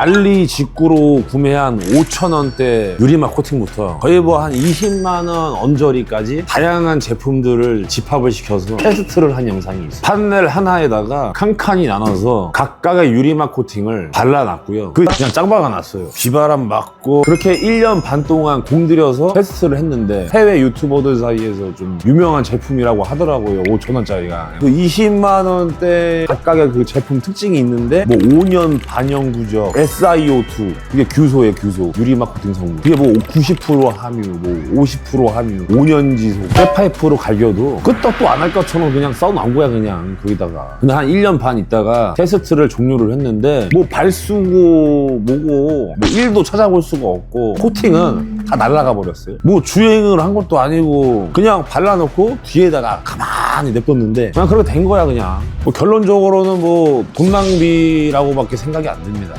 알리 직구로 구매한 5,000원대 유리막 코팅부터 거의 뭐 한 20만원 언저리까지 다양한 제품들을 집합을 시켜서 테스트를 한 영상이 있어요. 판넬 하나에다가 칸칸이 나눠서 각각의 유리막 코팅을 발라놨고요. 그 그냥 짱 박아 놨어요. 비바람 맞고 그렇게 1년 반 동안 공들여서 테스트를 했는데 해외 유튜버들 사이에서 좀 유명한 제품이라고 하더라고요. 5,000원짜리가. 그 20만원대 각각의 그 제품 특징이 있는데 뭐 5년 반영 구적, SiO2 그게 규소예요 규소. 유리막 코팅 성분 그게 뭐 90% 함유 뭐 50% 함유 5년 지속. 쇠파이프로 갈겨도 끄떡도 안 할 것처럼 그냥 써놓은 거야 그냥 거기다가. 근데 한 1년 반 있다가 테스트를 종료를 했는데 뭐 발수고 뭐고 뭐 1도 찾아볼 수가 없고 코팅은 다 날아가 버렸어요. 뭐 주행을 한 것도 아니고 그냥 발라놓고 뒤에다가 가만히 냅뒀는데 그냥 그렇게 된 거야 그냥. 뭐 결론적으로는 뭐 돈 낭비라고밖에 생각이 안 듭니다